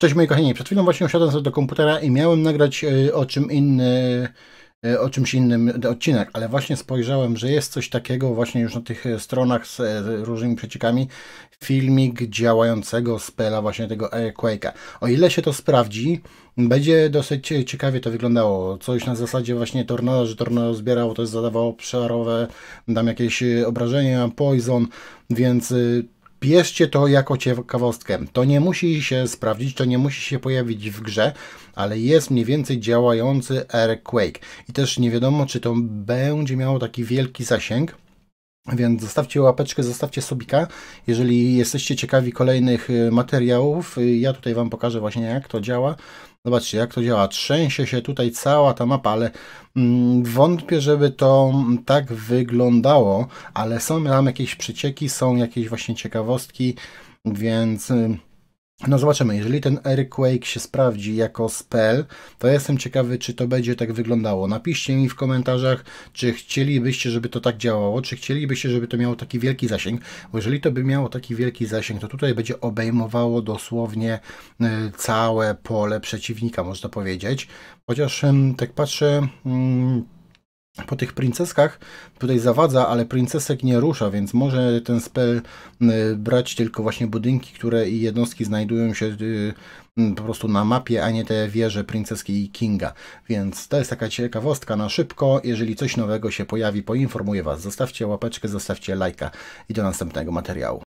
Cześć moi kochani, przed chwilą właśnie usiadłem sobie do komputera i miałem nagrać e, o czym inny, e, o czymś innym odcinek, ale właśnie spojrzałem, że jest coś takiego właśnie już na tych e, stronach z różnymi przeciekami, filmik działającego spela właśnie tego Airquake'a. O ile się to sprawdzi, będzie dosyć ciekawie to wyglądało. Coś na zasadzie właśnie tornado, że tornado zbierało, to jest zadawało przełarowe, dam jakieś obrażenia, poison, więc bierzcie to jako ciekawostkę. To nie musi się sprawdzić, to nie musi się pojawić w grze, ale jest mniej więcej działający Airquake. I też nie wiadomo, czy to będzie miało taki wielki zasięg. Więc zostawcie łapeczkę, zostawcie subika. Jeżeli jesteście ciekawi kolejnych y, materiałów, y, ja tutaj Wam pokażę właśnie jak to działa. Zobaczcie, jak to działa. Trzęsie się tutaj cała ta mapa, ale mm, wątpię, żeby to tak wyglądało, ale są tam jakieś przecieki, są jakieś właśnie ciekawostki, więc y, no zobaczymy, jeżeli ten Earthquake się sprawdzi jako spell, to jestem ciekawy, czy to będzie tak wyglądało. Napiszcie mi w komentarzach, czy chcielibyście, żeby to tak działało, czy chcielibyście, żeby to miało taki wielki zasięg, bo jeżeli to by miało taki wielki zasięg, to tutaj będzie obejmowało dosłownie y, całe pole przeciwnika, można powiedzieć. Chociaż tak patrzę mm, po tych princeskach tutaj zawadza, ale princesek nie rusza, więc może ten spell y, brać tylko właśnie budynki, które i jednostki znajdują się y, po prostu na mapie, a nie te wieże princeski i kinga. Więc to jest taka ciekawostka na szybko. Jeżeli coś nowego się pojawi, poinformuję Was. Zostawcie łapeczkę, zostawcie lajka i do następnego materiału.